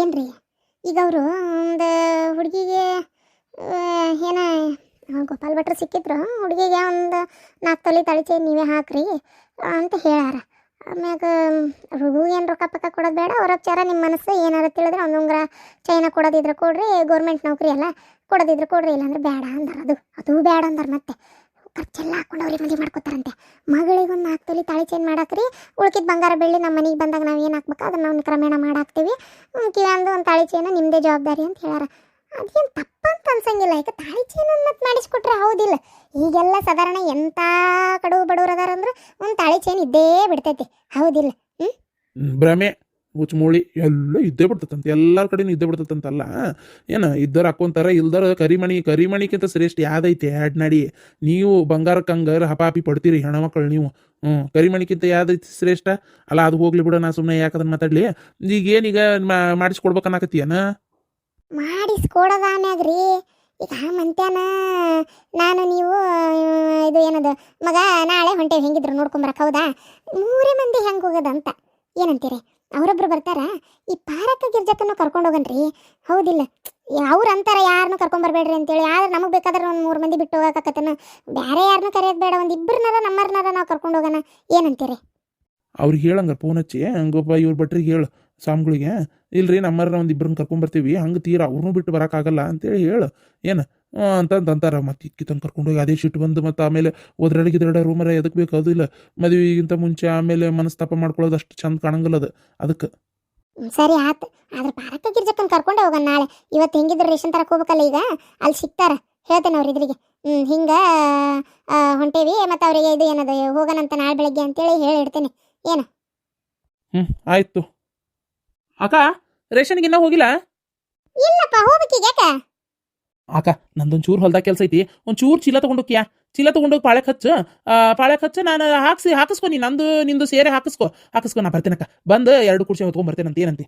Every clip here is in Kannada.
ಏನ್ರಿ? ಈಗ ಅವರು ಒಂದು ಹುಡುಗಿಗೆ ಏನ ಗೋಪಾಲ್ ಭಟ್ರು ಸಿಕ್ಕಿದ್ರು, ಹುಡುಗಿಗೆ ಒಂದು ನಾಲ್ಕು ತೊಲಿ ತಳಿ ನೀವೇ ಹಾಕ್ರಿ ಅಂತ ಹೇಳ್ಯಾರ. ಆಮ್ಯಾಗ ಏನು ರೊಕ್ಕ ಪಕ್ಕ ಕೊಡೋದು ಬೇಡ, ಅವ್ರ ವಿಚಾರ ನಿಮ್ಮ ಮನಸ್ಸು, ಏನಾರು ತಿಳಿದ್ರೆ ಒಂದು ಉಂಗ್ರ ಚೈನ ಕೊಡೋದಿದ್ರೆ ಕೊಡ್ರಿ, ಗೌರ್ಮೆಂಟ್ ನೌಕರಿ ಅಲ್ಲ ಕೊಡೋದಿದ್ರೆ ಕೊಡ್ರಿ, ಇಲ್ಲಾಂದ್ರೆ ಬೇಡ ಅಂದಾರ ಅದು. ಅದು ಬೇಡ ಅಂದಾರ ಮತ್ತೆ. ಖರ್ಚೆಲ್ಲ ಹಾಕೊಂಡು ಅವ್ರಿಗೆ ಮದುವೆ ಮಾಡ್ಕೊತಾರಂತೆ. ಮಗಳಿಗೊಂದು ನಾಲ್ಕು ತೊಲಿ ತಾಳಿ ಚೈನ್ ಮಾಡಾಕ್ರಿ. ಉಳ್ಕಿದ ಬಂಗಾರ ಬೆಳ್ಳಿ ನಮ್ಮ ಮನೆಗೆ ಬಂದಾಗ ನಾವು ಏನು ಹಾಕ್ಬೇಕು? ಅದನ್ನ ನಾವು ಕ್ರಮೇಣ ಮಾಡಾಕ್ತೀವಿ. ಕಿವಂದು ಒಂದು ತಾಳಿ ಚೈನ ನಿಮ್ಮದೇ ಜವಾಬ್ದಾರಿ ಅಂತ ಹೇಳ್ಯಾರ. ಅದೇನು ತಪ್ಪಂತ ಅನ್ಸಂಗಿಲ್ಲ. ಈಗ ತಾಳಿ ಚೈನ್ ಮತ್ತೆ ಮಾಡಿಸ್ಕೊಟ್ರೆ ಹೌದಿಲ್ಲ. ಈಗೆಲ್ಲ ಸಾಧಾರಣ ಎಂಥ ಕಡು ಬಡವ್ರು ಅದಾರ ಅಂದ್ರೆ ಒಂದು ತಾಳಿ ಚೈನ್ ಇದ್ದೇ ಬಿಡ್ತೈತಿ. ಹೌದಿಲ್ಲ. ಹ್ಮ್, ಭ್ರಮೆ. ಮುಚ್ಮೂಳಿ ಎಲ್ಲ ಇದ್ದೇ ಬಿಡ್ತದಂತ ಎಲ್ಲಾರ ಕಡೆನೂ ಇದ್ದೇ ಬಿಡ್ತದಂತಲ್ಲ ಏನು ಇದ್ದರ ಹಾಕೊಂತಾರ ಇಲ್ದರ ಕರಿಮಣಿ ಕರಿಮಣಿಗಿಂತ ಶ್ರೇಷ್ಠ ಯಾವ್ದೈತೆ ನಡಿ ನೀವು ಬಂಗಾರಕ್ಕೆ ಹಂಗಾರ ಹಪಾಪಿ ಪಡ್ತೀರಿ ಹೆಣ್ಮಕ್ಳು ನೀವು. ಹ್ಞೂ ಕರಿಮಣಿಕ್ಕಿಂತ ಯಾವ್ದೈತಿ ಶ್ರೇಷ್ಠ? ಅಲ್ಲ, ಅದು ಹೋಗ್ಲಿ ಬಿಡ, ನಾ ಸುಮ್ಮನೆ ಯಾಕದನ್ನ ಮಾತಾಡ್ಲಿ? ಈಗ ಏನೀಗ ಮಾಡಿಸ್ಕೊಡ್ಬೇಕನ್ನಾಕತ್ತೀಯನ? ಮಾಡಿಸ್ಕೊಡೋದಾನ್ಯಾಗ್ರಿ ಈಗ ಮಂತ್ಯಾನ, ನಾನು ನೀವು, ಇದು ಏನದು, ಮಗ ನಾಳೆ ಹೊಂಟೇವಿ, ಹೆಂಗಿದ್ರು ನೋಡ್ಕೊಂಬರಕ್ ಹೌದಾ? ಮೂರೇ ಮಂದಿ ಹೆಂಗೆ ಹೋಗೋದಂತ. ಏನಂತೀರಿ? ಅವರೊಬ್ರು ಬರ್ತಾರ? ಈ ಪಾರಕ್ಕ ಗಿರ್ಜಕ್ಕನ್ನು ಕರ್ಕೊಂಡು ಹೋಗನ್ರಿ. ಹೌದಿಲ್ಲ. ಅವ್ರು ಅಂತಾರ ಯಾರನ್ನೂ ಕರ್ಕೊಂಬರ್ಬೇಡ್ರಿ ಅಂತೇಳಿ. ಆದ್ರೆ ನಮಗೆ ಬೇಕಾದ್ರೆ ಒಂದು ಮೂರು ಮಂದಿ ಬಿಟ್ಟು ಹೋಗಕತ್ತನ. ಬೇರೆ ಯಾರನ್ನೂ ಕರೆಯೋದು ಬೇಡ. ಒಂದು ಇಬ್ಬರನ್ನಾರ ನಮ್ಮರ್ನಾರ ನಾವು ಕರ್ಕೊಂಡು ಹೋಗೋಣ. ಏನಂತೀರಿ? ಅವ್ರಿಗೆ ಹೇಳಂಗ ಫೋನ್ ಹಚ್ಚಿ ಹಂಗಪ್ಪ ಇವ್ರ ಭಟ್ರಿಗೆ ಹೇಳು, ಸ್ವಾಮಿಗಳಿಗೆ. ಇಲ್ರಿ, ನಮ್ಮರ್ನ ಒಂದು ಇಬ್ಬರನ್ನ ಕರ್ಕೊಂಬರ್ತೀವಿ ಹಂಗೆ ತೀರಾ ಅವ್ರನ್ನೂ ಬಿಟ್ಟು ಬರೋಕ್ಕಾಗಲ್ಲ ಅಂತೇಳಿ ಹೇಳು. ಏನು? ಅಂತಂತ ಅಂತಾರ. ಮತ್ತೆ ಇಕ್ಕಿತಂಗೆ ಕರ್ಕೊಂಡೋಗಿ ಅದೇ ಶಿಟ್ಟು ಬಂದು ಮತ್ತು ಆಮೇಲೆ ಒದ್ರಡೆ ಗಿದ್ರಡೆ ರೂಮರ ಎದಕ್ಕೆ ಬೇಕು? ಅದು ಇಲ್ಲ. ಮದುವೆಗಿಂತ ಮುಂಚೆ ಆಮೇಲೆ ಮನಸ್ತಾಪ ಮಾಡ್ಕೊಳ್ಳೋದು ಅಷ್ಟು ಚಂದ ಕಾಣಂಗಿಲ್ಲ ಅದು. ಅದಕ್ಕೆ. ಸರಿ ಆತು. ಆದ್ರೆ ಪಾರಕ ಗಿರ್ಜಕ್ಕನ್ ಕರ್ಕೊಂಡೆ ಹೋಗೋಣ ನಾಳೆ. ಇವತ್ತು ಹೆಂಗಿದ್ರು ರೇಷನ್ ತರಕ್ ಹೋಗ್ಬೇಕಲ್ಲ ಈಗ? ಅಲ್ಲಿ ಸಿಗ್ತಾರ. ಹೇಳ್ತೇನೆ ಅವ್ರ ಇದ್ರಿಗೆ. ಹ್ಞೂ ಹಿಂಗೆ ಹೊಂಟೇವಿ. ಮತ್ತು ಅವರಿಗೆ ಇದು ಏನದು ಹೋಗೋಣಂತ ನಾಳೆ ಬೆಳಗ್ಗೆ ಅಂತೇಳಿ ಹೇಳಿ ಇಡ್ತೇನೆ. ಏನು? ಹ್ಞೂ ಆಯಿತು. ಅಕ್ಕ ರೇಷನ್ಗೆ ಇನ್ನೂ ಹೋಗಿಲ್ಲ? ಇಲ್ಲಪ್ಪ ಹೋಗ್ಬೇಕೀಗ ಯಾಕೆ? ಅಕ್ಕ ನಂದೊಂದು ಚೂರು ಹೊಲ್ದಾಗ ಕೆಲಸ ಐತಿ ಒಂದು ಚೂರು ಚೀಲ ತೊಗೊಂಡೋಕ್ಯಾ ಚೀಲ ತೊಗೊಂಡೋಗಿ ಪಾಳೆ ಹಚ್ಚು ಪಾಳ್ಯಕ್ಕೆ ಹಚ್ಚು ನಾನು ಹಾಕ್ಸಿ, ಹಾಕಿಸ್ಕೊ ನೀ ನಂದು, ನಿಂದು ಸೇರೆ ಹಾಕಿಸ್ಕೊ. ಹಾಕಿಸ್ಕೊ, ನಾ ಬರ್ತೇನಕ್ಕ. ಬಂದು ಎರಡು ಕುರ್ಚಿ ಹೊತ್ಕೊಂಡ್ ಅಂತ ಏನಂತಿ?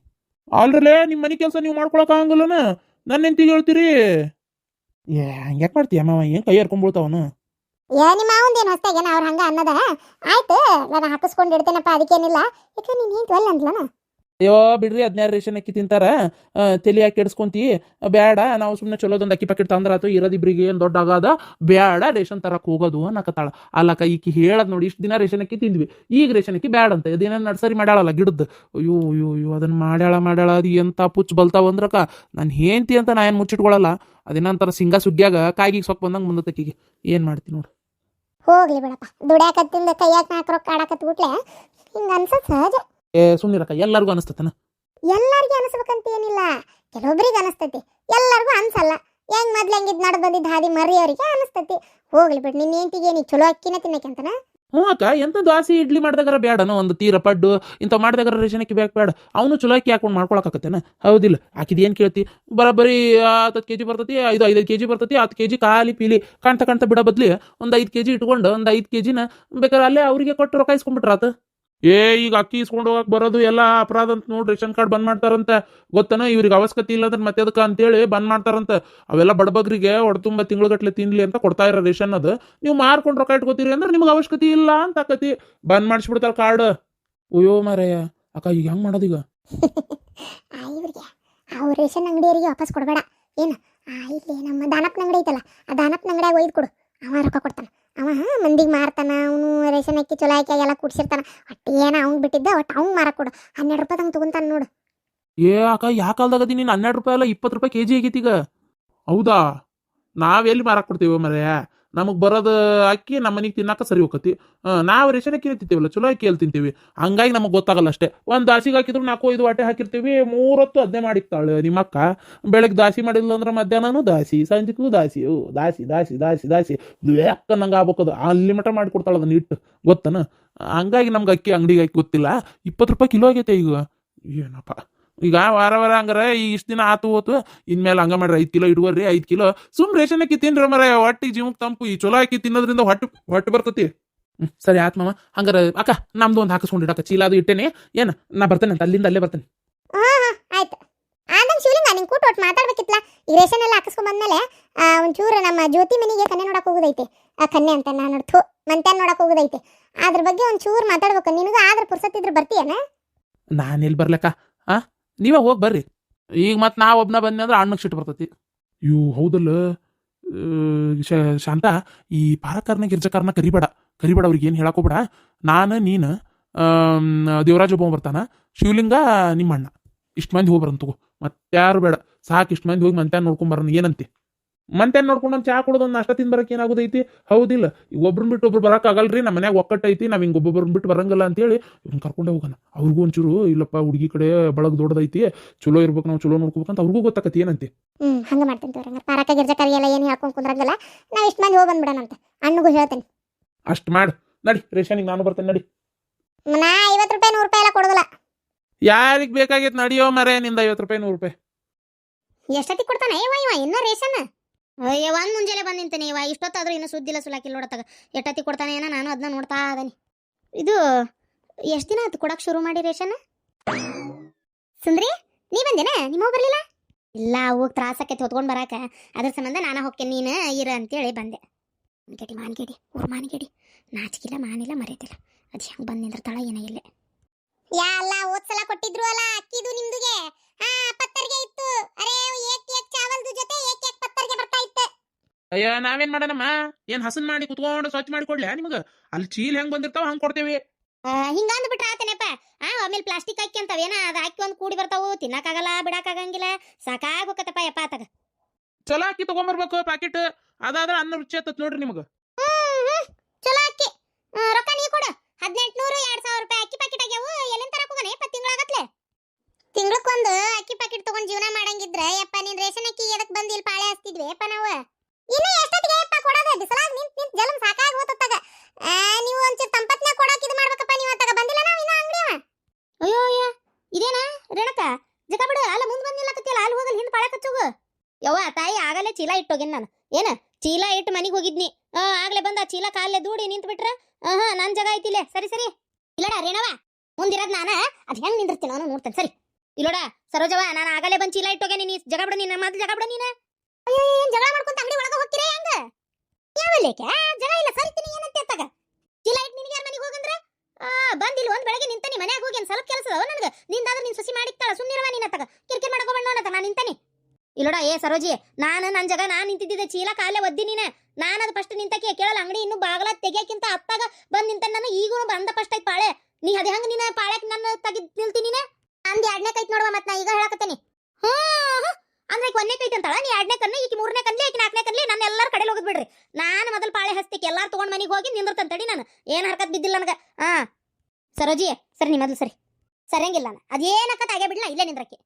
ಆಲ್ರಲ್ಲೇ ನಿಮ್ಮ ಮನೆ ಕೆಲಸ ನೀವು ಮಾಡ್ಕೊಳಕ್ಕಾಗಲ್ಲನ ನನ್ನ ಹೆಂಡತಿಗೆ ಹೇಳ್ತೀರಿ? ಏ, ಹಂಗ್ಯಾಕೆ ಮಾಡ್ತೀಯ ಮಾವ? ಏನು ಕೈ ಹರ್ಕೊಂಡ್ಬಿಡ್ತಾವನು ಏ, ನಿಮ್ಮ ಮಾವಂದೇನು ಅವ್ರು ಹಂಗೆ ಅನ್ನದ ಆಯ್ತು, ನಾನು ಹಾಕಿಸ್ಕೊಂಡು ಇಡ್ತೇನಪ್ಪ, ಅದಕ್ಕೇನಿಲ್ಲ. ಯಾಕೆ ನೀನು ಏನು ಟ್ವೆಲ್ ಅಯ್ಯೋ, ಬಿಡ್ರಿ ಹದಿನಾರು ರೇಷನ್ ಅಕ್ಕಿ ತಿಂತಾರ. ತಲೆ ಯಾಕೆ ಕೆಡ್ಸ್ಕೊಂತಿ. ಬೇಡ ನಾವು ಸುಮ್ಮನೆ ಚಲೋದೊಂದು ಅಕ್ಕಿ ಪ್ಯಾಕೆಟ್ ತಂದ್ರಾತು ಇರೋದಿಬ್ರಿಗೆ ಏನು ದೊಡ್ಡ ಆಗದ? ಬೇಡ ರೇಷನ್ ತರಕ್ಕೆ ಹೋಗೋದು ಅನ್ನಕತ್ತಾಳ. ಅಲ್ಲಕ್ಕ, ಈಕಿ ಹೇಳದ್ ನೋಡಿ, ಇಷ್ಟು ದಿನ ರೇಷನ್ ಅಕ್ಕಿ ತಿಂದ್ವಿ. ಈಗ ರೇಷನ್ ಅಕ್ಕಿ ಬೇಡ ಅಂತ ಇದೇನೋ ನರ್ಸರಿ ಮಾಡ್ಯಾಳಲ್ಲ ಗಿಡದ್ದು ಅಯ್ಯೋ ಅಯ್ಯೋ ಅಯ್ಯೋ ಅದನ್ನ ಮಾಡ್ಯಾಳ ಮಾಡ್ಯಾಳ, ಅದು ಎಂತ ಪುಚ್ ಬಲ್ತಾವ ಅಂದ್ರಕ್ಕ. ನಾನು ಹೇಂತಿ ಅಂತ ನಾ ಏನು ಮುಚ್ಚಿಟ್ಕೊಳಲ್ಲ. ಅದೇನಂತಾರ ಸಿಂಗ ಸುಗ್ಗ್ಯಾಗ ಕಾಯಿಗೆ ಸೊಪ್ಪು ಬಂದಂಗೆ ಮುಂದತ್ತಕ್ಕಿಗೆ ಏನು ಮಾಡ್ತೀನಿ ನೋಡು. ಹೋಗ್ಲಿ ಬಿಡಪ್ಪ. ದುಡ್ಯಾಕತ್ತಿಂದ ಕೈಯಾಕ ನಾಲ್ಕು ರೊಕ್ಕ ಆಡಕತ್ಬಿಟ್ಲೆ ಹಿಂಗೆ ಅನ್ಸತ್ ಸಹಜ. ಏ ಸುಮ್ಮನಿರಕ್ಕ ಎಲ್ಲರಿಗೂ ಅನಿಸ್ತತನ? ಎಲ್ಲಾರ್ಗೂ ಅನಿಸ್ಬೇಕಂತ ಏನಿಲ್ಲ. ಕೆಲವೊಬ್ರಿಗೆ ಅನಿಸ್ತೈತಿ ಎಲ್ಲರಿಗೂ ಅನ್ಸಲ್ಲ. ಹೆಂಗ್ ಮೊದ್ಲು ಹೆಂಗಿದ್ ನಡ್ ಬಂದಿದ್ದ ಹಾದಿ ಮರಿಯವರಿಗೆ ಅನಿಸ್ತೈತಿ. ಹೋಗ್ಲಿ ಬಿಡ್ ನಿನ್ನ ಹೆಂಡತಿಗೆ ನೀ ಚಲೋ ಅಕ್ಕಿನ ತಿನ್ನಕ್ಕೆಂತನ ಹ್ಞೂ ಅಕ್ಕ ಎಂತ ದ್ವಾಸಿ ಇಡ್ಲಿ ಮಾಡಿದಾಗಾರ ಬೇಡನೋ ಒಂದು ತೀರ ಪಡ್ಡು ಇಂಥ ಮಾಡಿದಾಗಾರ ರೇಷನಕ್ಕೆ ಬೇಕು ಬೇಡ ಅವನು ಚಲೋ ಅಕ್ಕಿ ಹಾಕೊಂಡು ಮಾಡ್ಕೊಳಕತ್ತೇನ ಹೌದಿಲ್ಲ. ಆಕಿದು ಏನು ಕೇಳ್ತಿ? ಬರೋಬ್ಬರಿ ಹತ್ತು ಕೆ ಜಿ ಬರ್ತೈತಿ ಐದು ಐದು ಕೆ ಜಿ ಬರ್ತೈತಿ ಹತ್ತು ಕೆ ಜಿ ಖಾಲಿ ಪೀಲಿ ಕಾಣ್ತಾ ಕಾಣ್ತಾ ಬಿಡೋ ಬದ್ಲಿ ಒಂದು ಐದು ಕೆ ಜಿ ಇಟ್ಕೊಂಡು ಒಂದು ಐದು ಕೆ ಜಿನ ಬೇಕಾದ್ರೆ ಅಲ್ಲೇ ಅವರಿಗೆ ಕೊಟ್ಟು ರೊಕ್ಕ ಇಸ್ಕೊಂಡ್ಬಿಟ್ರಾತ? ಏ, ಈಗ ಅಕ್ಕಿ ಇಸ್ಕೊಂಡು ಹೋಗಕ್ಕೆ ಬರೋದು ಎಲ್ಲ ಅಪರಾಧ ಅಂತ ನೋಡಿ ರೇಷನ್ ಕಾರ್ಡ್ ಬಂದ್ ಮಾಡ್ತಾರಂತ. ಗೊತ್ತನ? ಇವ್ರಿಗೆ ಅವಶ್ಯಕತೆ ಇಲ್ಲ ಅಂದ್ರೆ ಮತ್ತೆ ಅದಕ್ಕೆ ಅಂತೇಳಿ ಬಂದ್ ಮಾಡ್ತಾರಂತ. ಅವೆಲ್ಲ ಬಡಬಗ್ರಿಗೆ ಹೊಡ್ತುಂಬ ತಿಂಗಳಗಟ್ಲೆ ತಿನ್ಲಿ ಅಂತ ಕೊಡ್ತಾ ಇರೋ ರೇಷನ್ ಅದು. ನೀವು ಮಾರ್ಕೊಂಡು ರೊಕ್ಕ ಇಟ್ಕೋತೀರಿ ಅಂದ್ರೆ ನಿಮ್ಗೆ ಅವಶ್ಯಕತೆ ಇಲ್ಲ ಅಂತ ಆಕತಿ. ಬಂದ್ ಮಾಡಿಸ್ಬಿಡ್ತಾರ ಕಾರ್ಡ್. ಅಯ್ಯೋ ಮಾರಯ್ಯ ಅಕ್ಕ, ಈಗ ಹೆಂಗ್ ಮಾಡೋದು ಈಗ? ರೇಷನ್ ಅಂಗಡಿಯವರಿಗೆ ವಾಪಸ್ ಕೊಡಬೇಡ. ಏನು? ಇಲ್ಲಿ ನಮ್ಮ ದಾನಪ್ಪನ ಅಂಗಡಿ ಐತಲ್ಲ, ಆ ದಾನಪ್ಪನ ಅಂಗಡಿಯಾಗ ಒಯ್ದು ಕೊಡು. ಅವ ರೊಕ್ಕ ಕೊಡ್ತಾನ. ಅವ ಮಂದಿಗೆ ಮಾರ್ತಾನ, ಅವನು ರೇಷನ್ ಅಕ್ಕಿ ಚಲೋ ಹಾಕಿ ಎಲ್ಲ ಕುಡ್ಸಿರ್ತಾನ. ಏನ ಅವ್ನ್ ಬಿಟ್ಟಿದ್ದ, ಒಟ್ಟು ಅವ್ನ್ ಮಾರಕ್ಕೆ ಕೊಡು. ಹನ್ನೆರಡು ರೂಪಾಯಿ ತಂಗ ತಗೊಂತಾನ ನೋಡು. ಏ, ಅಕ್ಕ ಯಾ ಕಾಲ್ದಾಗದಿ ನೀನು? ಹನ್ನೆರಡು ರೂಪಾಯಿ ಅಲ್ಲ ಇಪ್ಪತ್ತು ರೂಪಾಯಿ ಕೆ ಜಿ ಆಗೈತಿ ಈಗ. ಹೌದಾ? ನಾವೆಲ್ಲಿ ಮಾರಕ್ ಕೊಡ್ತೀವಿ ಮರ್ಯ ನಮಗೆ ಬರೋದು ಅಕ್ಕಿ ನಮ್ಮ ಮನೆಗೆ ತಿನ್ನಾಕ ಸರಿ ಹೋಗತಿ ನಾವು ರೇಷನ್ ಅಕ್ಕಿ ತಿಂತೀವಲ್ಲ, ಚಲೋ ಅಕ್ಕಿ ಎಲ್ಲಿ ತಿಂತೀವಿ? ಹಂಗಾಗಿ ನಮಗೆ ಗೊತ್ತಾಗಲ್ಲ ಅಷ್ಟೇ. ಒಂದು ದಾಸಿಗೆ ಹಾಕಿದ್ರು ನಾಲ್ಕು, ಐದು ವಾಟೆ ಹಾಕಿರ್ತೀವಿ, ಮೂರೊತ್ತು ಅದನ್ನೇ ಮಾಡಿಕ್ತಾಳೆ ನಿಮ್ಮ ಅಕ್ಕ ಬೆಳಗ್ಗೆ ದಾಸಿ ಮಾಡಿಲ್ಲ ಅಂದ್ರೆ ಮಧ್ಯಾಹ್ನನೂ ದಾಸಿ, ಸಂಜೆಗೂ ದಾಸಿ, ಓ, ದಾಸಿ ದಾಸಿ ದಾಸಿ ದಾಸಿ. ಅಕ್ಕ ನಂಗೆ ಆಗ್ಬೇಕದು. ಅಲ್ಲಿ ಮಟ ಮಾಡಿಕೊಡ್ತಾಳೆ ಅದನ್ನ ಇಟ್ಟು ಗೊತ್ತನ? ಹಂಗಾಗಿ ನಮ್ಗೆ ಅಕ್ಕಿ ಅಂಗಡಿಗೆ ಅಕ್ಕಿ ಗೊತ್ತಿಲ್ಲ. ಇಪ್ಪತ್ತು ರೂಪಾಯಿ ಕಿಲೋ ಆಗೈತೆ ಈಗ. ಏನಪ್ಪ? ಈಗ ವಾರ ವಾರ ಹಂಗಾರ ಈ ಇಷ್ಟು ದಿನ ಆತು ಹೋತು ಇನ್ಮೇಲೆ ಹಂಗ ಮಾಡ್ರಿ ಐದು ಕಿಲೋ ಇಡುವರಿ ಐದು ಕಿಲೋ. ಸುಮ್ ರೇಷನ್ ಅಕ್ಕಿ ತಿನ್ರಿ ಮರ ಹೊಟ್ಟಿಗೆ ಜೀವಕ್ಕೆ ತಂಪು ಈ ಚಲೋ ಅಕ್ಕಿ ತಿನ್ನೋದ್ರಿಂದ ಹೊಟ್ಟು ಹೊಟ್ಟು ಬರ್ತತಿ. ಸರಿ ಆತ್ ಮಾಮ. ಹಂಗಾರ ಅಕ್ಕ ನಮ್ದು ಒಂದು ಹಾಕಿಸ್ಕೊಂಡಿಡಕ್ಕ ಚೀಲ ಅದು ಇಟ್ಟೇನೆ. ಏನ ನಾ ಬರ್ತೇನೆ ಅಂತ ಅಲ್ಲಿಂದ ಅಲ್ಲೇ ಬರ್ತೇನೆ. ಹಾ ಹಾ ಆಯ್ತು ಆದಂಗೆ ಶಿವಲಿಂಗ ನಿಂಗೆ ಕೂಟ ಒಟ್ಟು ಮಾತಾಡ್ಬೇಕಿತ್ತಲ್ಲ ಈ ರೇಷನ್ ಎಲ್ಲ ಹಾಕಿಸ್ಕೊಂಡ್ ಬಂದ್ಮೇಲೆ ಒಂಚೂರು ನಮ್ಮ ಜ್ಯೋತಿ ಮನೆಗೆ ಕನ್ನೆ ನೋಡಕ್ ಹೋಗೋದೈತೆ. ಆ ಕನ್ನೆ ಅಂತ ನಾನು ನೋಡ್ತು ಮಂತ್ಯಾನ್ ನೋಡಕ್ ಹೋಗೋದೈತೆ. ಅದ್ರ ಬಗ್ಗೆ ಒಂಚೂರು ಮಾತಾಡ್ಬೇಕು. ನಿನಗೂ ಆದ್ರ ಪುರ್ಸತ್ತಿದ್ರೆ ಬರ್ತೀಯನ? ನಾನು ಎಲ್ಲಿ ಬರ್ಲಕ್ಕ? ಆ? ನೀವೇ ಹೋಗಿ ಬರ್ರಿ. ಈಗ ಮತ್ತೆ ನಾ ಒಬ್ನ ಬಂದೆ ಅಂದ್ರೆ ಅಣ್ಣಕ್ಕೆ ಸಿಟ್ಟು ಬರ್ತೈತಿ. ಇವು ಹೌದಲ್ಲ ಶಾಂತ, ಈ ಪಾರಕಾರನ ಗಿರ್ಜಕಾರನ ಕರಿಬೇಡ. ಕರಿಬೇಡ, ಅವ್ರಿಗೆ ಏನು ಹೇಳಕೋಬೇಡ ನಾನು, ನೀನು ದೇವರಾಜ ಒಬ್ಬ ಬರ್ತಾನ. ಶಿವಲಿಂಗ ನಿಮ್ಮ ಅಣ್ಣ ಇಷ್ಟು ಮಂದಿ ಹೋಗಿ ಬರೋಣ ತಗೋ. ಮತ್ತಾರು ಬೇಡ. ಸಾಕು ಇಷ್ಟು ಮಂದಿ ಹೋಗಿ ಮತ್ತೆ ನೋಡ್ಕೊಂಡ್ ಬರೋಣ ಏನಂತೆ? ಮಂತ್ಯಾನ್ ನೋಡ್ಕೊಂಡು ಒಂದು ಚಾ ಕೊಡೋದು ಒಂದು ನಾಷ್ಟ ತಿಂದು ಬರಕ್ಕೆ ಏನಾಗೋದೈತಿ? ಹೌದಿಲ್ಲ. ಒಬ್ರನ್ನ ಬಿಟ್ಟು ಒಬ್ರು ಬರಕ್ ಆಗಲ್ರಿ ನಮ್ಮ ಮನ್ಯಾಗ ಒಕ್ಕಟ್ಟೈತಿ ನಾವ್ ಹಿಂಗ ಒಬ್ಬೊಬ್ಬರು ಬಿಟ್ಟು ಬರಂಗಲ್ಲ ಅಂತೇಳಿ ಇವ್ನ ಕರ್ಕೊಂಡೆ ಹೋಗೋಣ. ಅವ್ರಿಗೂ ಒಂಚೂರು ಇಲ್ಲಪ್ಪ ಹುಡುಗಿ ಕಡೆ ಬಳಗ್ ದೊಡ್ಡದೈತಿ ಚಲೋ ಇರ್ಬೇಕು ನಾವು ಚಲೋ ನೋಡ್ಕೋಬೇಕಂತ ಅವ್ರಿಗೂ ಗೊತ್ತಾಕತಿ ಏನಂತೆ? ಹ್ಮ್ ಹಂಗ ಮಾಡ್ತೀನಿ ತೋರಂಗ ಹಂಗಾರೆ. ಪಾರಕ ಗಿರ್ಜಕರಿ ಎಲ್ಲ ಏನು ಹೇಳ್ಕೊಂಡ್ ಕುಂದ್ರಂಗಿಲ್ಲ. ನಾವ್ ಇಷ್ಟ ಮಂದಿ ಹೋಗಿ ಬಂದ್ಬಿಡೋಣಂತ ಅಣ್ಣಗೂ ಹೇಳ್ತೇನೆ. ಅಷ್ಟ್ ಮಾಡ್. ನಡಿ ರೇಷನಿಗೆ ನಾನು ಬರ್ತೇನೆ ನಡಿ. ನಾ ಐವತ್ತು ರೂಪಾಯಿ ನೂರು ರೂಪಾಯಿ ಎಲ್ಲ ಕೊಡೋದಿಲ್ಲ. ಯಾರಿಗ್ ಬೇಕಾಗೈತೆ ನಡಿಯೋ ಮರೆ ನಿಂದ ಐವತ್ತು ರೂಪಾಯಿ ನೂರು ರೂಪಾಯಿ. ಎಷ್ಟೊತ್ತಿಗೆ ಕೊಡ್ತಾನೆ? ಇವ ಇವ ಇನ್ನ ರೇಷನ್. ಅಯ್ಯ, ಒಂದ್ ಮುಂಜಾನೆ ಬಂದ್ ನಿಂತೇನೆ ಇವ. ಇಷ್ಟೊತ್ತಾದ್ರೂ ಇನ್ನು ಸುದ್ದಿಲ್ಲ ಸುಲಾಕಿಲ್ಲ ನೋಡತ್ತಾಗ. ಎಷ್ಟೊತ್ತಿಗೆ ಕೊಡ್ತಾನೆ ಏನೋ ನಾನು ಅದನ್ನ ನೋಡ್ತಾ ಅದನಿ. ಇದು ಎಷ್ಟ್ ದಿನ ಆಯ್ತು ಕೊಡಕ್ ಶುರು ಮಾಡಿ ರೇಷನ್? ಸುಂದ್ರಿ, ನೀ ಬಂದೇನ? ನಿಮ್ಮ ಬರ್ಲಿಲ್ಲ? ಇಲ್ಲ ಹೋಗಿ ತ್ರಾಸಕ್ಕೆ ಹೊತ್ಕೊಂಡ್ ಬರಾಕ. ಅದ್ರ ಸಂಬಂಧ ನಾನ ಹೋಗ್ತೇನೆ, ನೀನು ಇರ ಅಂತೇಳಿ ಬಂದೆ. ಮಾನ್ಗೇಡಿ ಮಾನ್ಗೇಡಿ, ಊರ್ ಮಾನ್ಗೇಡಿ. ನಾಚಿಕಿಲ್ಲ, ಮಾನಿಲ್ಲ ಮರೆತಿಲ್ಲ ಅದು ಹೆಂಗ್ ಬಂದ್ ನಿಂದಿರ್ತಾಳ ಏನೋ ಇಲ್ಲೇ. ಯಾ, ಅಲ್ಲ ಓದ್ಸಲ ಕೊಟ್ಟಿದ್ರು ಅಲ್ಲ, ಅಕ್ಕಿದು ನಿಮ್ದುಗೆ. ಹಾ, ಪತ್ತರ್ಗೆ ಇತ್ತು. ಅರೇ, ಏಕ್ ಏಕ್, ಚಾವಲ್ದು ಜೊತೆ, ಏಕ್ ಏಕ್ ಪತ್ತರ್ಗೆ ಬರ್ತಾ ಇತ್ತು ಅಯ್ಯ ನಾವೇನ್ ಮಾಡೋಣಮ್ಮ? ಏನ್ ಹಸನ್ ಮಾಡಿ ಕುತ್ಕೊಂಡು ಸ್ವಚ್ಛ ಮಾಡಿ ಕೊಡ್ಲಿ ನಿಮ್ಗ? ಅಲ್ಲಿ ಚೀಲ್ ಹೆಂಗ್ ಬಂದಿರ್ತಾವ ಹಂಗ್ ಕೊಡ್ತೇವಿ. ಹಿಂಗ ಅಂದ್ಬಿಟ್ರ ಆತೇನಪ್ಪ? ಆ ಆಮೇಲೆ ಪ್ಲಾಸ್ಟಿಕ್ ಹಾಕಿ ಏನ ಅದ ಹಾಕಿ ಒಂದ್ ಕೂಡಿ ಬರ್ತಾವು ತಿನ್ನಕ್ಕಾಗಲ್ಲ ಬಿಡಕ್ಕಾಗಂಗಿಲ್ಲ ಸಾಕಾಗ್ ಹೋಗತ್ತಪ್ಪ ಯಪ್ಪ ಆತಗ. ಚಲೋ ಅಕ್ಕಿ ತಗೊಂಬರ್ಬೇಕು ಪ್ಯಾಕೆಟ್ ಅದಾದ್ರ ಅನ್ನ ರುಚಿ ಆತತ್ ನೋಡ್ರಿ ನಿಮ್ಗ. ಚಲೋ ಅಕ್ಕಿ ಆ, ರೊಕ್ಕ ನೀ ಕೊಡು. ಹದಿನೆಂಟ್ನೂರು ಎರಡ್ ಸಾವಿರ ರೂಪಾಯಿ ಅಕ್ಕಿ ಪ್ಯಾಕೆಟ್ ಆಗ್ಯಾವು ಎಲ್ಲಿಂದ ತರಕ ಹೋಗನೆ ಯಪ್ಪ ತಿಂಗಳಾಗತ್ಲೆ ತಿಂಗಳಕ್ಕೊಂದು ಅಕ್ಕಿ ಪ್ಯಾಕೆಟ್ ತಗೊಂಡ್ ಜೀವನ ಮಾಡಂಗಿದ್ರೆ ಯಪ್ಪ ನೀನ್ ರೇಷನ್ ಅಕ್ಕಿ ಎದಕ್ ಬಂದಿಲ್ ಪಾಳೆ ಹಸ್ತಿದ್ವಿ ಯಪ್ಪ ನಾವು? ಇನ್ನು ಎಷ್ಟೊತ್ತಿಗೆ ಅಪ್ಪ ಕೊಡೋದ? ಬಿಸಲಾಗ ನಿಂತ ನಿಂತ ಜಲಂ ಸಾಕಾಗಿ ಹೋತತ್ತಾಗ. ನೀವು ಒಂಚೂರು ತಂಪತ್ನ್ಯಾಗ ಕೊಡಾಕ ಇದು ಮಾಡ್ಬೇಕಪ್ಪ ನೀವು ಅತ್ತಾಗ. ಬಂದಿಲ್ಲ ನಾವು ಇನ್ನ ಅಂಗಡಿಯವ ಅಯ್ಯೋ, ಅಯ್ಯ. ಇದೇನಾ? ರೇಣಕ ಜಕ ಬಿಡು. ಅಲ್ಲ, ಮುಂದ್ ಬಂದಿಲ್ಲಕತ್ತಿಯಲ್ಲ ಅಲ್ಲಿ ಹೋಗಲ್ಲ ಹಿಂದ್ ಪಾಳೆ ಕಚ್ಚುಗು ಯವ್ವ, ತಾಯಿ ಆಗಲೇ ಚೀಲ ಇಟ್ಟೋಗಿನ್ ನಾನು. ಏನ? ಚೀಲ ಇಟ್ಟು ಮನೆಗೆ ಹೋಗಿದ್ನಿ. ಆಗ್ಲೇ ಬಂದ ಚೀಲ ಕಾಲೇ ದೂಡಿ ನಿಂತು ಬಿಟ್ರ? ಆಹಾ, ನನ್ ಜಗ ಐತಿಲೆ ಸರಿ ಸರಿ. ಇಲ್ಲಡ, ರೇಣವ. ಮುಂದಿರೋದ್ ನಾನ. ಅದ್ ಹೆಂಗ್ ನಿಂದಿರ್ತೀನಿ ನಾನು ನೋಡ್ತೇನೆ. ಸರಿ. ಇಲ್ಲೋಡ ಸರೋಜವ ನಾನು ಆಗಲೇ ಬಂದು ಚೀಲ ಇಟ್ಟೋಗೆ ನೀನು ಜಗ ಬಿಡ ನೀನು. ಮೊದ್ಲು ಜಗ ಬಿಡು ನೀನ. ಅಯ್ಯೋ, ಏನ್ ಜಗಳ ಮಾಡ್ಕೊಂತ ಅಂಗಡಿ ಒಳಗ ಹೋಗ್ತೀರಾ ಹೆಂಗ? ಯಾವಲ್ಲೇಕೆ ಜಗಳ ಇಲ್ಲ ಸರಿತೀನಿ ಏನಂತೆ ಎತ್ತಾಗ ಚೀಲ ಇಟ್ಟು ನಿನಗೆ ಯಾರ ಮನೆಗೆ ಹೋಗಂದ್ರ? ಆ ಇಲ್ಲಿ ಒಂದ್ ಬೆಳಗ್ಗೆ ನಿಂತನಿ ಮನ್ಯಾಗ ಹೋಗಿ ಒಂದ್ ಸ್ವಲ್ಪ ಕೆಲಸ ಅದಾವ ನನಗೆ. ನಿಂದಾದ್ರೆ ನಿನ್ ಸಸಿ ಮಾಡಿಕ್ತಾಳ ಸುಮ್ಮನಿರವ ನೀನ್ ಅತ್ತಾಗ ಕಿರ್ಕಿರ್ ಮಾಡ್ಕೊಬೇಡ ನೋಡತ್ತ ನಾನು ನಿಂತನಿ. ಇಲ್ಲೋಡ ಏ, ಸರೋಜಿ, ನಾನು ನನ್ನ ಜಗ, ನಾನು ನಿಂತಿದ್ದೆ ಚೀಲ ಕಾಲೇ ಒದ್ದಿ ನೀನ. ನಾನು ಅದು ಫಸ್ಟ್ ನಿಂತಕ್ಕೆ ಕೇಳಲ್ಲ, ಅಂಗಡಿ ಇನ್ನು ಬಾಗಲ ತೆಗಿಯಕ್ಕಿಂತ ಅತ್ತಾಗ ಬಂದು ನಿಂತ ನಾನು, ಈಗೂ ಬಂದ ಫಸ್ಟ್ ಐತ್ ಪಾಳೆ. ನೀ ಅದೇ ಹಂಗ ನೀನ ಪಾಳೆಕ್ ನನ್ನ ತೆಗಿದ್ ನಿಲ್ತೀನಿ ನೀನೆ? ನಂದು ಎರಡನೇ ಕೈತ್ ನೋಡುವ ಮತ್ತೆ ನಾ ಈಗ ಹೇಳಕತ್ತೇನಿ. ಹ್ಞೂ. ಅಂದ್ರೆ ಈಗ ಒಂದನೇ ಕೈತ್ ಅಂತಾಳ, ನೀ ಎರಡನೇ ಕನ್ನ ಈಗ ಮೂರನೇ ಕನ್ಲಿ ಈಗ ನಾಲ್ಕನೇ ಕನ್ಲಿ ನಾನು ಎಲ್ಲರ ಕಡೆ ಹೋಗದ್ ಬಿಡ್ರಿ. ನಾನು ಮೊದಲು ಪಾಳೆ ಹಸ್ತಿಕ್ ಎಲ್ಲಾರು ತಗೊಂಡ್ ಮನೆಗೆ ಹೋಗಿ ನಿಂದಿರ್ತಂತ ತಡಿ ನಾನು. ಏನು ಹರ್ಕತ್ ಬಿದ್ದಿಲ್ಲ ನನಗೆ. ಹಾ. ಸರೋಜಿ, ಸರಿ, ನೀ ಮೊದಲು ಸರಿ. ಸರಿಯಂಗಿಲ್ಲ ನಾನು. ಅದೇನಕ್ಕತ್ ಆಗೇ ಬಿಡ್ಲಾ, ಇಲ್ಲೇ ನಿಂದ್ರಕ್ಕೆ.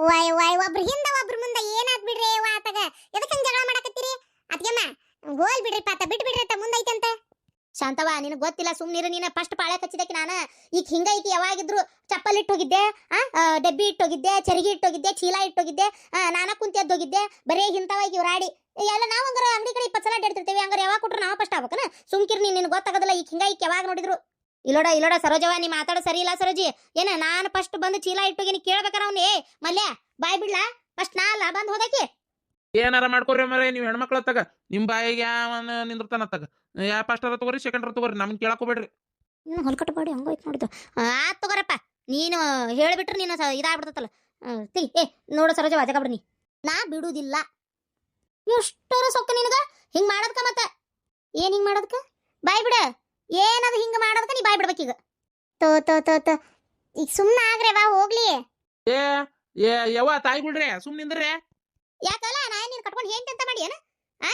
ವಾಯ್ ವಾಯ್ ಒಬ್ರು ಹಿಂದ ಒಬ್ರು ಮುಂದೆ ಏನಾಗ್ ಬಿಡ್ರಿ ವಾತಗ ಎದಕ್ಕೆ ಹಂಗ್ ಜಗಳ ಮಾಡಕತ್ತೀರಿ? ಅಮ್ಮ ಹೋಲ್ ಬಿಡ್ರಿ ಪಾತ, ಬಿಟ್ ಬಿಡ್ರಿ ಅಂತ ಮುಂದೈತಂತ. ಶಾಂತವ ನಿನಗೆ ಗೊತ್ತಿಲ್ಲ ಸುಮ್ನಿರು ನೀನ ಫಸ್ಟ್ ಪಾಳೆ ಕಚ್ಚಿದಕ್ಕೆ ನಾನು. ಈಗ ಹಿಂಗ ಐತಿ ಯಾವಾಗಿದ್ರು ಚಪ್ಪಲ್ ಇಟ್ಟು ಹೋಗಿದ್ದೆ ಆ ಡಬ್ಬಿ ಇಟ್ಟು ಹೋಗಿದ್ದೆ ಚರಿಗೆ ಇಟ್ಟು ಹೋಗಿದ್ದೆ ಚೀಲ ಇಟ್ಟು ಹೋಗಿದ್ದೆ ಆ, ನಾನ ಕುಂತಿ ಎದ್ದೋಗಿದ್ದೆ ಬರೇ ಇಂಥವ ಈಗ ರಾಡಿ ಎಲ್ಲ ನಾವು ಹಂಗಾರ ಅಂಗಡಿ ಕಡೆ ಇಪ್ಪತ್ತು ಸಲ ಅಡ್ಡಾಡ್ತಿರ್ತೀವಿ ಹಂಗಾರ ಯಾವಾಗ ಕೊಟ್ರು ನಾವು ಫಸ್ಟ್ ಆಗ್ಬೇಕನ? ಸುಮ್ಕಿರ್ ನೀನ್ ನಿನಗೆ ಗೊತ್ತಾಗೋದಿಲ್ಲ ಈಗ ಹಿಂಗ ಈಗ ಯಾವಾಗ ನೋಡಿದ್ರು. ಇಲ್ಲೋಡ ಇಲ್ಲೋಡ ಸರೋಜವ ನೀ ಮಾತಾಡೋ ಸರಿ ಇಲ್ಲ ಸರೋಜಿ. ಏನ ನಾನು ಫಸ್ಟ್ ಬಂದು ಚೀಲ ಇಟ್ಟು ನೀ ಕೇಳ್ಬೇಕಾರ ಅವ್ನು? ಏ ಮಲ್ಯ ಬಾಯ್ ಬಿಡ್ಲಾ? ಫಸ್ಟ್ ನಾ ಅಲ್ಲ ಬಂದು ಹೋದಕ್ಕೆ ಏನಾರ ಮಾಡ್ಕೊರಿ ಮರೆ ನೀವು ಹೆಣ್ಮಕ್ಳ ತಗ ನಿಮ್ ಬಾಯಿಗೆ ಯಾವ ನಿಂದಿರ್ತಾನ ತಗ. ಯಾ ಫಸ್ಟ್ ಅರ ತಗೋರಿ ಸೆಕೆಂಡ್ ಅರ ತಗೋರಿ ನಮ್ಗೆ ಕೇಳಕೋಬೇಡ್ರಿ ಇನ್ನು ಹೊಲ್ಕಟ್ಟು ಬಾಡಿ ಹಂಗೋಯ್ತು ನೋಡಿದ್ದು. ಆ ತಗೋರಪ್ಪ ನೀನು ಹೇಳಿಬಿಟ್ರೆ ನೀನು ಇದಾಗ್ಬಿಡ್ತಲ್ಲ ತಿ ಏ ನೋಡು ಸರೋಜ ವಾಜಕ ಬಿಡ್ನಿ ನಾ. ಬಿಡುದಿಲ್ಲ. ಎಷ್ಟರ ಸೊಕ್ಕ ನಿನಗ? ಹಿಂಗ್ ಮಾಡದ್ಕ ಮತ್ತ? ಏನ್ ಹಿಂಗ್ ಮಾಡದ್ಕ? ಬಾಯ್ ಬಿಡ. ಏನದು ಹಿಂಗ ಮಾಡೋದಕ್ಕ ನೀ ಬಾಯ್ ಬಿಡ್ಬೇಕೀಗ. ತೋ ತೋ ತೋ ತೋ. ಈಗ ಸುಮ್ಮನೆ ಆಗ್ರೆ ವಾ ಹೋಗ್ಲಿ. ಏ ಏ ಯವ್ವ ತಾಯಿ ಬಿಡ್ರಿ ಸುಮ್ ನಿಂದ್ರಿ. ಯಾಕಲ್ಲ? ಕಟ್ಕೊಂಡು ಹೇಂತ ಅಂತ ಮಾಡಿ ಏನ? ಆ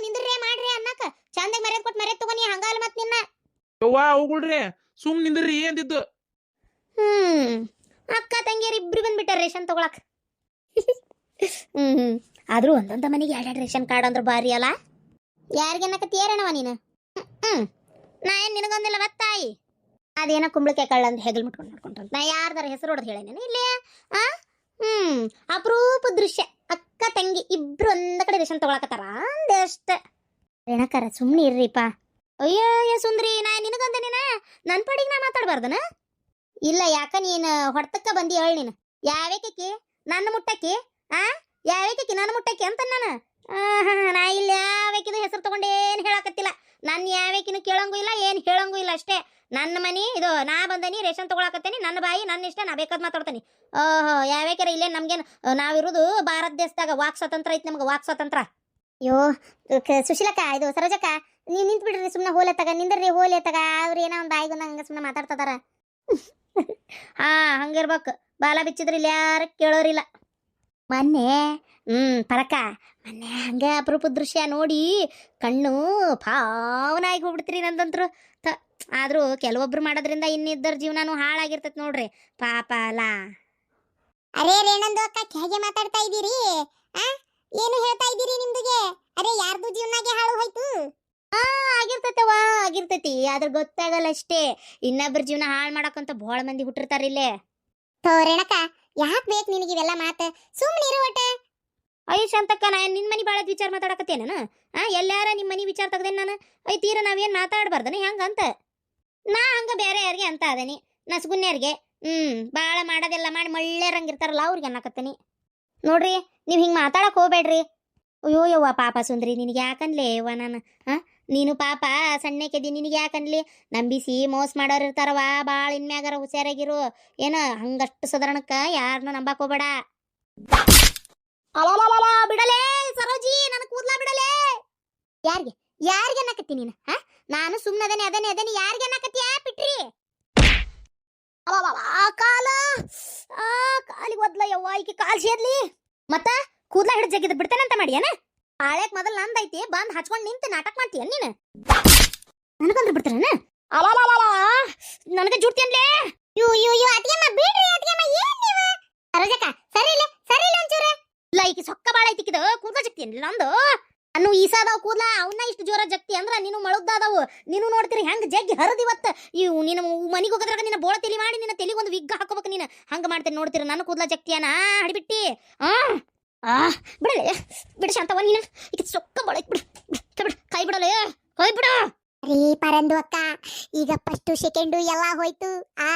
ನಿಂದ್ರಿ ಮಾಡ್ರಿ ಅನ್ನಕ? ಚಂದಾಗ ಮರ್ಯಾದ ಕೊಟ್ಟು ಮರ್ಯಾದ ತಗೋ ನೀ ಹಂಗಾಲ್ ಮತ್ ನಿನ್ನ. ಯವ್ವಾ ಹೋಗ್ಬಿಡ್ರಿ ಸುಮ್ ನಿಂದ್ರಿ ಅಂದಿದ್ದು. ಹ್ಮ್. ಅಕ್ಕ ತಂಗಿಯರು ಇಬ್ರು ಬಂದ್ಬಿಟ್ಟಾರ ರೇಷನ್ ತಗೊಳಕ್. ಹ್ಮ್ ಆದ್ರೂ ಒಂದೊಂದ ಮನೆಗೆ ಎರಡೆರಡು ರೇಷನ್ ಕಾರ್ಡ್ ಅಂದ್ರೆ ಬಾರಿ ಅಲ್ಲ ಯಾರಿಗೆನ್ನಕತ್ತೀಯೇರಣವ ನೀನು? ಹ್ಮ್, ಹ್ಮ್. ನಾ ಏನ್ ನಿನಗೊಂದಿಲ್ಲ ಬತ್ತಾಯಿ ಅದೇನೋ ಕುಂಬಳಕಾಯಿ ಕಳ್ಳ ಅಂತ ಹೆಗಲ್ ಮುಟ್ಕೊಂಡು ನೋಡ್ಕೊಂಡು ನಾ ಯಾರ್ದಾರ ಹೆಸರು ಹೊಡೆದು ಹೇಳೇನೇನು ಇಲ್ಲೇ? ಆ? ಹ್ಮ್. ಅಪರೂಪ ದೃಶ್ಯ. ಅಕ್ಕ ತಂಗಿ ಇಬ್ರು ಒಂದ ಕಡೆ ರೇಷನ್ ತಗೊಳಕತ್ತಾರ? ಅಂದಷ್ಟ ರೇಣಕರ, ಸುಮ್ನೆ ಇರ್ರಿಪ್ಪ. ಅಯ್ಯೋ, ಅಯ್ಯ, ಸುಂದ್ರಿ, ನಾ ನಿನಗೊಂದೇನೇನ ನನ್? ಪಾಡಿಗೆ ನಾ ಮಾತಾಡ್ಬಾರ್ದನ? ಇಲ್ಲ, ಯಾಕ ನೀನ್ ಹೊಡ್ತಕ್ಕ ಬಂದಿ ಹೇಳಿ ನೀನು. ಯಾವೇಕಿ ನನ್ನ ಮುಟ್ಟಕ್ಕಿ? ಆ? ಯಾವೇಕಿ ನನ್ನ ಮುಟ್ಟಕ್ಕಿ ಅಂತ ನಾನು? ನಾ ಇಲ್ಲಿ ಯಾವೇಕಿದ ಹೆಸರು ತಗೊಂಡೇನ್ ಹೇಳಕತ್ತಿಲ್ಲ. ನನ್ನ ಯಾವೇಕಿನ ಕೇಳಂಗೂ ಇಲ್ಲ, ಏನ್ ಹೇಳಂಗೂ ಇಲ್ಲ ಅಷ್ಟೇ. ನನ್ನ ಮನಿ ಇದು ನಾ ಬಂದನಿ ರೇಷನ್ ತಗೊಳಕತ್ತೇನಿ ನನ್ನ ಬಾಯಿ ನನ್ನ ಇಷ್ಟ ನಾ ಬೇಕಾದ್ ಮಾತಾಡ್ತೀನಿ. ಓಹೋ ಯಾವ್ಯಾಕ್ಯಾರ ಇಲ್ಲೇ ನಮ್ಗೇನು ನಾವಿರೋದು ಭಾರತ ದೇಶದಾಗ ವಾಕ್ ಸ್ವತಂತ್ರ ಐತಿ ನಮ್ಗೆ ವಾಕ್ ಸ್ವತಂತ್ರ ಅಯ್ಯೋ ಸುಶೀಲಕ್ಕ ಇದು ಸರೋಜಕ್ಕ ನೀ ನಿಂತು ಬಿಡ್ರಿ ಸುಮ್ಮನೆ ಹೋಲೆ ತಗ ನಿಂದ್ರಿ ಹೋಲೆ ತಗ ಅವ್ರು ಏನೋ ಒಂದು ಬಾಯಿಗೆ ಹಂಗೆ ಸುಮ್ಮನೆ ಮಾತಾಡ್ತದಾರ. ಹಾ ಹಂಗಿರ್ಬೇಕು ಬಾಲ ಬಿಚ್ಚಿದ್ರೆ ಇಲ್ಲಿ ಯಾರು ಕೇಳೋರಿಲ್ಲ. ಮೊನ್ನೆ ಹ್ಞೂ ಪರಕ ಮೊನ್ನೆ ಹಂಗೆ ಅಪರೂಪದ ದೃಶ್ಯ ನೋಡಿ ಕಣ್ಣು ಪಾವನಾಗಿ ಹೋಗ್ಬಿಡ್ತೀರಿ ನಂದಂತ್ರು. ತ ಆದ್ರೂ ಕೆಲವೊಬ್ರು ಮಾಡೋದ್ರಿಂದ ಇನ್ನಿದ್ದರ ಜೀವನನೂ ಹಾಳಾಗಿರ್ತೈತೆ ನೋಡ್ರಿ. ಪಾಪ ಅಲ್ಲ. ಅರೇ ರೇಣಂದು ಅಕ್ಕ ಹೇಗೆ ಮಾತಾಡ್ತಾ ಇದ್ದೀರಿ? ಆ? ಏನು ಹೇಳ್ತಾ ಇದ್ದೀರಿ ನಿಮ್ದುಗೆ? ಅರೆ ಯಾರ್ದು ಜೀವನಾಗೆ ಹಾಳು ಹೋಯ್ತು? ಆಗಿರ್ತೈತವ ಆಗಿರ್ತೈತಿ. ಆದ್ರೆ ಗೊತ್ತಾಗಲ್ಲ ಅಷ್ಟೇ. ಇನ್ನೊಬ್ರ ಜೀವನ ಹಾಳು ಮಾಡಕ್ಕಂತ ಬಹಳ ಮಂದಿ ಹುಟ್ಟಿರ್ತಾರ ಇಲ್ಲೇ. ತೋ ರೇಣಕ್ಕ ಯಾಕ್ ಬೇಕು ನಿನಗೆ ಇವೆಲ್ಲ ಮಾತು? ಸುಮ್ಮನೆ ಇರು ಒಟ್ಟೆ. ಅಯ್ಯ ಶಾಂತಕ್ಕ ನಾ ನಿನ್ನ ಮನೆ ಬಾಳದ್ ವಿಚಾರ ಮಾತಾಡಕತ್ತೇನ ಆ ಎಲ್ಲಾರ ನಿಮ್ಮ ಮನಿ ವಿಚಾರ ತೆಗ್ದೇನೆ ನಾನು? ಅಯ್ಯ ತೀರ ನಾವೇನ್ ಮಾತಾಡಬಾರ್ದನ? ಹೆಂಗಂತ? ನಾ ಹಂಗ ಬೇರೆ ಯಾರಿಗೆ ಅಂತ ಅದೇನಿ ನಸುಗುನ್ಯರಿಗೆ, ಹ್ಮ್, ಬಾಳ ಮಾಡೋದೆಲ್ಲ ಮಾಡಿ ಮಳ್ಳೇರಂಗಿರ್ತಾರಲ್ಲ, ಅವ್ರಿಗೆ ಅನ್ನಕತ್ತೀನಿ. ನೋಡ್ರಿ, ನೀವು ಹಿಂಗೆ ಮಾತಾಡಕ್ ಹೋಗ್ಬೇಡ್ರಿ. ಅಯ್ಯೋ, ಯವ್ವ ಪಾಪ ಸುಂದ್ರಿ, ನಿನಗೆ ಯಾಕನ್ಲೇ ಯವ್ವ ನಾನು ಆ ನೀನು ಪಾಪ ಸಣ್ಣಕ್ಕೆದಿ, ನಿನಗೆ ಯಾಕನ್ಲಿ ನಂಬಿಸಿ ಮೋಸ ಮಾಡೋರು ಇರ್ತಾರವ ಬಾಳ ಇನ್ಮ್ಯಾಗಾರ ಹುಷಾರಾಗಿರು. ಏನ, ಹಂಗಷ್ಟು ಸುಧಾರಣಕ್ಕ ಯಾರನ್ನೂ ನಂಬಕ್ ಹೋಗ್ಬೇಡ. ಬಿಡಲೇ, ಸರೋಜಿ, ನನಗೆ ಕೂದ್ಲ ಬಿಡಲೇ. ಯಾರಿಗೆ ಯಾರಿಗೆ ಅನ್ನಕತ್ತಿ ನೀನು, ಹಾ? ನಾನು ಸುಮ್ಮನದನೆ ಅದನೆ ಅದನೆ ಯಾರಿಗೆ ಅನ್ನಕತ್ತೀಯ? ಬಿಟ್ರಿ. ಅಲಲಲ, ಆ ಕಾಲ. ಆ ಕಾಲಿಗೆ ಒದ್ಲ ಯವ್ವ ಈಕೆ ಕಾಲ್ ಸೇರ್ಲಿ ಮತ್ತ ಕೂದ್ಲ ಹಿಡಿದು ಜಗಿದ್ ಬಿಡ್ತೇನಂತ ಮಾಡಿಯನ? ಆಳ್ಯಾಕ್ ಮೊದಲ ನಂದೈತಿ ಬಂದ್ ಹಚ್ಕೊಂಡ್ ನಿಂತು ನಾಟಕ ಮಾಡ್ತೀಯ ನೀನು? ನನಗಂದ್ರೆ ಬಿಡ್ತಾರನ? ಅಲಲಲಲ, ನನಗೆ ಜುಡ್ತೇನ್ಲೇ? ಯು ಯು ಯು ಅತ್ತಿಗೆಮ್ಮ ಬಿಡ್ರಿ ಅತ್ತಿಗೆಮ್ಮ ಏನ್ ನೀವು? ಸರೋಜಕ್ಕ ಸರಿ ಇಲ್ಲ ಸರಿ ಇಲ್ಲ ಒಂಚೂರು. ಇಲ್ಲ ಈಕಿ ಸೊಕ್ಕ ಬಾಳ ಐತಿಕಿದ ಕೂದ್ಲ ಜಗ್ತಿ ಏನ್ರಿ ನಂದು? ಅನ್ನು ಈಸಾದವ್ ಕೂದ್ಲ ಅವನ್ನ ಇಷ್ಟು ಜೋರ ಜಗ್ತಿ ಅಂದ್ರ ನೀನು ಮಳುದ್ದಾದವು. ನೀನು ನೋಡ್ತೀರಿ ಹೆಂಗ್ ಜಗ್ಗಿ ಹರಿದಿವತ್ತ ಇವು ನಿನ್ನ ಮನಿಗೆ ಹೋಗೋದ್ರಾಗ ನಿನ್ನ ಬೋಳ ತಲಿ ಮಾಡಿ ನಿನ್ನ ತಲೆಗೆ ಒಂದು ವಿಗ್ ಹಾಕೋಬೇಕು ನೀನು. ಹಂಗ ಮಾಡ್ತೀನಿ ನೋಡ್ತೀರ ನನ್ನ ಕೂದ್ಲ ಜಗ್ತಿಯನ? ಹಡಿಬಿಟ್ಟಿ ಆ ಆ ಬಿಡಲೆ. ಬಿಡ ಶಾಂತವ ನೀನು. ಈಗ ಸೊಕ್ಕ ಬಾಳ ಐತ್ ಬಿಡು ಬಿಡು, ಬಿಡು. ಕೈ ಬಿಡಲೇ. ಕೈ ಬಿಡ. ರೀ ಪರಂದು ಅಕ್ಕ, ಈಗ ಫಸ್ಟು ಸೆಕೆಂಡು ಎಲ್ಲ ಹೋಯ್ತು. ಆ,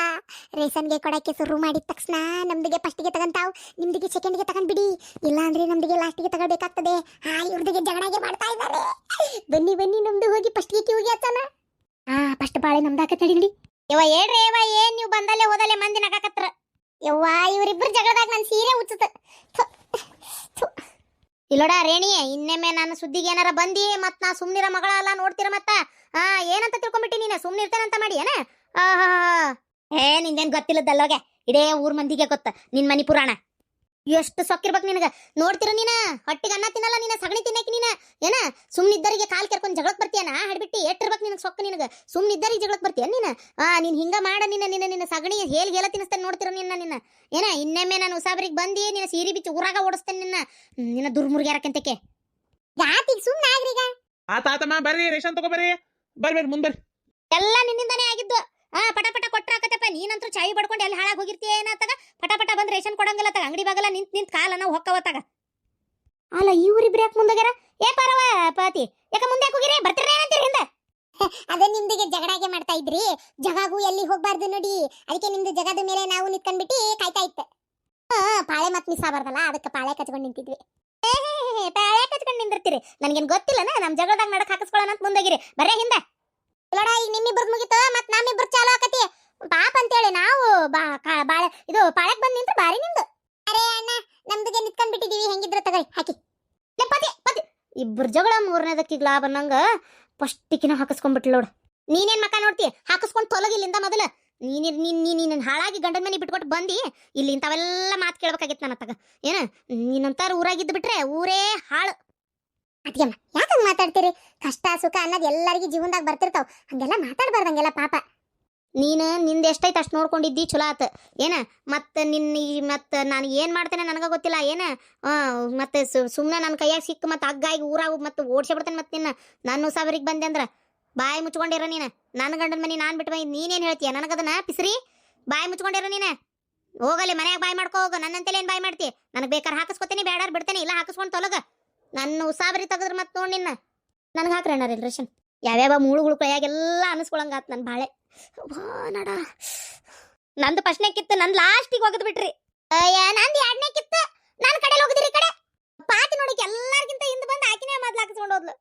ರೇಷನ್ಗೆ ಕೊಡಕ್ಕೆ ಶುರು ಮಾಡಿದ ತಕ್ಷಣ ನಮ್ದಿಗೆ ಫಸ್ಟಿಗೆ ತಗಂತಾವ್. ನಿಮ್ದಿಗೆ ಸೆಕೆಂಡ್ಗೆ ತಗೊಂಡ್ಬಿಡಿ ಇಲ್ಲ ಅಂದ್ರೆ ನಮ್ದಿಗೆ ಲಾಸ್ಟಿಗೆ ತಗೊಳ್ಬೇಕಾಗ್ತದೆ ಆ ಇವ್ರದಿಗೆ ಜಗಳಾಗೆ ಮಾಡ್ತಾ ಇದ್ದಾರೆ. ಬನ್ನಿ ಬನ್ನಿ, ನಮ್ದು ಹೋಗಿ ಫಸ್ಟಿಗೆ ಹೋಗಿ ಹಚ್ಚೋಣ. ಆ ಫಸ್ಟ್ ಬಾಳೆ ನಮ್ದಾಕ ತಡಿಲಿ ಯವ್ವ, ಹೇಳ್ರಿ, ಯವ್ವ, ಏನ್ ನೀವು ಬಂದಲ್ಲೇ ಹೋದಲ್ಲೇ ಮಂದಿ ನಗಾಕತ್ರ ಯವ್ವ ಇವರಿಬ್ಬರು ಜಗಳದಾಗ ನನ್ನ ಸೀರೆ ಹುಚ್ಚುತ್ತ ಇಲ್ಲೋಡ ರೇಣಿ, ಇನ್ನೊಮ್ಮೆ ನಾನು ಸುದ್ದಿಗೆ ಏನಾರ ಬಂದಿ, ಮತ್ ನಾ ಸುಮ್ನಿರ ಮಗಳ ಅಲ್ಲ ನೋಡ್ತಿರ ಮತ್ತ? ಆ, ಏನಂತ ತಿಳ್ಕೊಂಬಿಟ್ಟಿ ನೀನು? ಸುಮ್ನಿರ್ತೇನೆ ಅಂತ ಮಾಡಿ, ಏನ? ಏ, ನಿಂದೇನ್ ಗೊತ್ತಿಲ್ಲದಲ್ಲೋಗೆ ಇಡೇ ಊರ್ ಮಂದಿಗೆ ಗೊತ್ತ, ನಿನ್ ಮನಿ ಪುರಾಣ. ಎಷ್ಟು ಸೊಕ್ಕಿರ್ಬೇಕು ನಿನಗ? ನೋಡ್ತಿರ ನೀನ? ಹೊಟ್ಟಿಗೆ ಅನ್ನ ತಿನ್ನಲ್ಲ ನೀನ ಸಗಣಿ ತಿನ್ನಕ್ಕೆ ನೀನ? ಏನ? ಸುಮ್ಮನಿದ್ದರಿಗೆ ಕಾಲ್ ಕೆರ್ಕೊಂಡು ಜಗಳಕ್ಕೆ ಬರ್ತೀಯನ ಹಡ್ಬಿಟ್ಟು ಎಟ್ಟಿರ್ಬೇಕು ನಿನಗೆ ಸೊಕ್ಕ ನಿನಗ? ಸುಮ್ಮನಿದ್ದರಿಗೆ ಜಗಳಕ್ಕೆ ಬರ್ತೀಯ ನೀನ? ಆ ನೀನ್ ಹಿಂಗ ಮಾಡ ನಿನ್ನ ನಿನ್ನ ನಿನ್ನ ಸಗಣಿ ಹೇಲ್ ಹೇಳ ತಿನ್ನಿಸ್ತೇನೆ ನೋಡ್ತಿರ ನಿನ್ನ ನಿನ್ನ? ಏನ? ಇನ್ನೊಮ್ಮೆ ನಾನು ಉಸಾಬರಿಗೆ ಬಂದಿ ನಿನ್ನ ಸೀರಿ ಬಿಚ್ಚಿ ಊರಾಗ ಓಡಿಸ್ತೇನೆ ನಿನ್ನ? ನಿನ್ನ ದುರ್ಮುರ್ಗ್ಯಾರಕ್ಕಂತಕ್ಕೆ? ಯಾತಿಗೆ ಸುಮ್ಮನೆ ಆಗ್ರೀಗ ಆತ ಆತಮ್ಮ ಬರ್ರಿ ರೇಷನ್ ತಗೋ ಬರ್ರಿ ಬರ್ರಿ ಮುಂದ್ ಬರ್ರಿ. ಎಲ್ಲ ನಿನ್ನಿಂದಾನೇ ಆಗಿದ್ದು. ಆ ಪಟ ಪಟ ಕೊಟ್ರಾಕತ್ತಪ್ಪ ನೀನಂತೂ ಚಾಯಿ ಬಡ್ಕೊಂಡು ಎಲ್ಲಿ ಹಾಳಾಗಿ ಹೋಗಿರ್ತೀಯ ಏನತ್ತಾಗ ಪಟ ಪಟ ಬಂದ್ ರೇಷನ್ ಕೊಡಂಗಿಲ್ಲ ತಗ ಅಂಗಡಿ ಬಾಗಲ್ಲ ನಿಂತ್ ನಿಂತ್ ಕಾಲ ನಾವು ಹೊಕ್ಕವತ್ತಾಗ ಅಲ್ಲ ಇವ್ರಿಬ್ರು ಯಾಕೆ ಮುಂದೋಗ್ಯಾರ? ಏ ಪರವ ಪಾತಿ ಯಾಕ ಮುಂದೆ ಹೋಗಿರಿ? ಬರ್ತೀರ ಏನಂತೀರಿ ಹಿಂದೆ? ಅದೇ ನಿಮ್ದಿಗೆ ಜಗಳಾಗೆ ಮಾಡ್ತಾ ಇದ್ರಿ. ಜಗಾಗೂ ಎಲ್ಲಿ ಹೋಗ್ಬಾರ್ದು ನೋಡಿ. ಅದಕ್ಕೆ ನಿಮ್ದು ಜಗದ ಮೇಲೆ ನಾವು ನಿಂತ್ಕೊಂಡ್ಬಿಟ್ಟು ಕಾಯ್ತಾ ಇತ್ತು ಪಾಳೆ ಮತ್ ಮಿಸ್ ಆಗಬಾರ್ದಲ್ಲ ಅದಕ್ಕೆ ಪಾಳೆ ಕಚ್ಕೊಂಡು ನಿಂತಿದ್ವಿ. ಪಾಳೆ ಕಚ್ಕೊಂಡು ನಿಂದಿರ್ತೀರಿ. ನನಗೇನು ಗೊತ್ತಿಲ್ಲನ? ನಮ್ಮ ಜಗಳದಾಗ ನಡಕ್ ಹಾಕಿಸ್ಕೊಳ್ಳೋಣ ಅಂತ ಮುಂದೋಗಿರಿ. ಬರೇ ಹಿಂದೆ. ಇಲ್ಲಡ ಈಗ ನಿಮ್ಮಿಬ್ಬರದ್ ಮುಗಿತು ಮತ್ ನಮ್ಮಿಬ್ಬರು ಚಾಲು ಆಕತಿ. ಪಾಪ ಅಂತೇಳಿ ನಾವು ಬಾ ಬಾಳೆ, ಇದು ಪಾಳಕ್ ಬಂದ್ ನಿಂತ್ರ ಬಾರಿ ನಿಂದು ಅರೆ ಅಣ್ಣ, ನಮ್ದಿಗೆ ನಿತ್ಕೊಂಡ್ ಬಿಟ್ಟಿದೀವಿ, ಹೆಂಗಿದ್ರು ತಗೈ ಹಾಕಿ. ಪತಿ ಪತಿ. ಇಬ್ಬರು ಜಗಳ ಮೂರನೇದಕ್ಕಿಗ್ ಲಾಭ ಅನ್ನಂಗ ಫಸ್ಟಿಕಿನ ಹಾಕಿಸ್ಕೊಂಡ್ಬಿಟ್ಲು ನೋಡು. ನೀನೇನ್ ಮಕ ನೋಡ್ತಿ? ಹಾಕಿಸ್ಕೊಂಡು ತೊಲಗಿ ಇಲ್ಲಿಂದ ಮೊದಲ. ನೀನ್ ನೀನ್ ನೀನ್ ನೀನ್ ಹಾಳಾಗಿ ಗಂಡನ ಮನೆ ಬಿಟ್ಕೊಟ್ಟು ಬಂದಿ ಇಲ್ಲಿ ಇಂಥವೆಲ್ಲ ಮಾತು ಕೇಳ್ಬೇಕಾಗಿತ್ತು ನನ್ನ ತಗ. ಏನ, ನೀನಂತಾರ ಊರಾಗಿದ್ದು ಬಿಟ್ರೆ ಊರೇ ಹಾಳು. ಅದ್ಯಮ್ಮ ಹಂಗೆ ಮಾತಾಡ್ತೀರಿ? ಕಷ್ಟ, ಸುಖ ಅನ್ನೋದು ಎಲ್ಲರಿಗೂ ಜೀವನದಾಗ ಬರ್ತಿರ್ತಾವ. ಹಂಗೆಲ್ಲ ಮಾತಾಡ್ಬಾರ್ದಂಗೆಲ್ಲ ಪಾಪ. ನೀನು ನಿಂದ ಎಷ್ಟೈತೆ ಅಷ್ಟು ನೋಡ್ಕೊಂಡಿದ್ದಿ? ಚಲೋ ಆತ. ಏನ, ಮತ್ತೆ ನಿನ್ನ ಈ- ಮತ್ತೆ ನಾನು ಏನು ಮಾಡ್ತೇನೆ ನನಗೆ ಗೊತ್ತಿಲ್ಲ. ಏನು ಮತ್ತೆ ಸುಮ್ಮನೆ ನನ್ನ ಕೈಯಾಗ ಸಿಕ್ಕ ಮತ್ತೆ ಹಗ್ಗಾಗಿ ಊರಾಗ ಮತ್ತು ಓಡಿಸೇ ಬಿಡ್ತೇನೆ ಮತ್ತೆ ನಿನ್ನ. ನಾನು ಸಾವಿರಿಗೆ ಬಂದೆ ಅಂದ್ರೆ, ಬಾಯಿ ಮುಚ್ಕೊಂಡಿರ ನೀನು. ನನ್ನ ಗಂಡನ ಮನೆ ನಾನು ಬಿಟ್ಟು ಬಂದು ನೀನೇನು ಹೇಳ್ತೀಯ? ನನಗದನ್ನ ಪಿಸ್ರಿ? ಬಾಯಿ ಮುಚ್ಕೊಂಡಿರ ನೀನು? ಹೋಗಲಿ ಮನ್ಯಾಗ ಬಾಯಿ ಮಾಡ್ಕೋ ಹೋಗು. ನನ್ನಂತೇಳಿ ಏನು ಬಾಯ್ ಮಾಡ್ತಿ? ನನಗೆ ಬೇಕಾದ್ರೆ ಹಾಕಿಸ್ಕೊತೀನಿ ಬೇಡಾರು ಬಿಡ್ತೇನೆ. ಇಲ್ಲ ಹಾಕಿಸ್ಕೊಂಡು ತೊಲಗ. ನನ್ನ ಉಸಾಬರಿ ತೆಗೆದ್ರೆ ಮತ್ತೆ ನೋಡಿ ನಿನ್ನ. ನನಗೆ ಹಾಕ್ರಣ್ಣ ಅಣ್ಣ ರೇಷನ್ ಯಾವ್ಯಾವ ಮೂಳುಗಳು ಕೈಯಾಗೆಲ್ಲ ಅನಿಸ್ಕೊಳಂಗಾತ್ ನನ್ನ ಬಾಳೆ. ನಡ. ನಂದು ಫಸ್ಟ್ನೇಕಿತ್ತು ನಂದು ಲಾಸ್ಟಿಗೆ ಒಗದ್ ಬಿಟ್ರಿ. ಅಯ್ಯ ಎರಡನೇ ಕಿತ್ತು. ನನ್ನ ಕಡೆ ಹೋಗಿದ್ರಿ ಕಡೆ. ಪಾತಿ ನೋಡಕ್ಕೆ ಎಲ್ಲರಿಗಿಂತ ಹಿಂದೆ ಬಂದು ಆಕಿನೇ ಮೊದ್ಲು ಹಾಕಿಸ್ಕೊಂಡು ಹೋದ್ಲು.